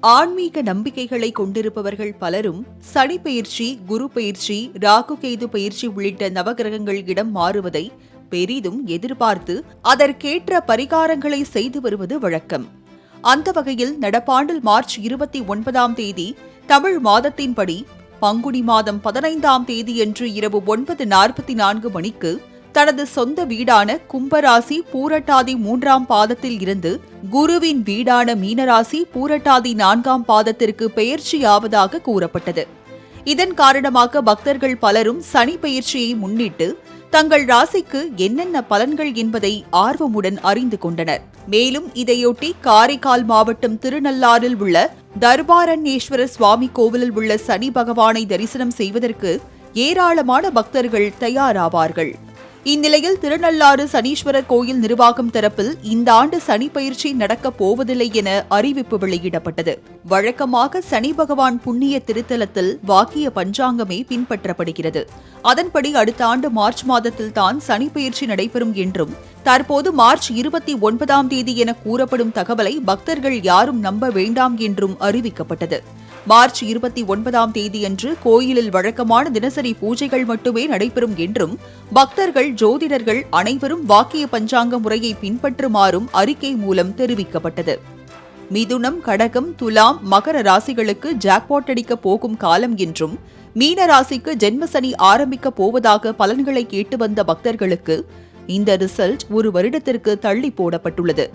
ஆன்மீக நம்பிக்கைகளை கொண்டிருப்பவர்கள் பலரும் சனி பயிற்சி குரு பயிற்சி ராகு கேது பயிற்சி உள்ளிட்ட நவகிரகங்கள் இடம் மாறுவதை பெரிதும் எதிர்பார்த்து அதற்கேற்ற பரிகாரங்களை செய்து வருவது வழக்கம். அந்த வகையில் நடப்பாண்டில் மார்ச் இருபத்தி ஒன்பதாம் தேதி தமிழ் மாதத்தின்படி பங்குனி மாதம் பதினைந்தாம் தேதியன்று இரவு ஒன்பது நாற்பத்தி நான்கு மணிக்கு தனது சொந்த வீடான கும்பராசி பூரட்டாதி மூன்றாம் பாதத்தில் இருந்து குருவின் வீடான மீனராசி பூரட்டாதி நான்காம் பாதத்திற்கு பெயர்ச்சியாவதாக கூறப்பட்டது. இதன் காரணமாக பக்தர்கள் பலரும் சனி பெயர்ச்சியை முன்னிட்டு தங்கள் ராசிக்கு என்னென்ன பலன்கள் என்பதை ஆர்வமுடன் அறிந்து கொண்டனர். மேலும் இதையொட்டி காரைக்கால் மாவட்டம் திருநள்ளாறில் உள்ள தர்பாரண்யேஸ்வர சுவாமி கோவிலில் உள்ள சனி பகவானை தரிசனம் செய்வதற்கு ஏராளமான பக்தர்கள் தயாராவார்கள். இந்நிலையில் திருநள்ளாறு சனீஸ்வரர் கோயில் நிர்வாகம் தரப்பில் இந்த ஆண்டு சனி பயிற்சி நடக்கப் போவதில்லை என அறிவிப்பு வெளியிடப்பட்டது. வழக்கமாக சனி பகவான் புண்ணிய திருத்தலத்தில் வாக்கிய பஞ்சாங்கமே பின்பற்றப்படுகிறது. அதன்படி அடுத்த ஆண்டு மார்ச் மாதத்தில் தான் சனி பயிற்சி நடைபெறும் என்றும் தற்போது மார்ச் இருபத்தி ஒன்பதாம் தேதி என கூறப்படும் தகவலை பக்தர்கள் யாரும் நம்ப வேண்டாம் என்றும் அறிவிக்கப்பட்டது. மார்ச் இருபத்தி ஒன்பதாம் தேதியன்று கோயிலில் வழக்கமான தினசரி பூஜைகள் மட்டுமே நடைபெறும் என்றும் பக்தர்கள் ஜோதிடர்கள் அனைவரும் வாக்கிய பஞ்சாங்க முறையை பின்பற்றுமாறும் அறிக்கை மூலம் தெரிவிக்கப்பட்டது. மிதுனம் கடகம் துலாம் மகர ராசிகளுக்கு ஜாக்பாட் அடிக்க போகும் காலம் என்றும் மீன ராசிக்கு ஜென்மசனி ஆரம்பிக்கப் போவதாக பலன்களை கேட்டு வந்த பக்தர்களுக்கு இந்த ரிசல்ட் ஒரு வருடத்திற்கு தள்ளி போடப்பட்டுள்ளது.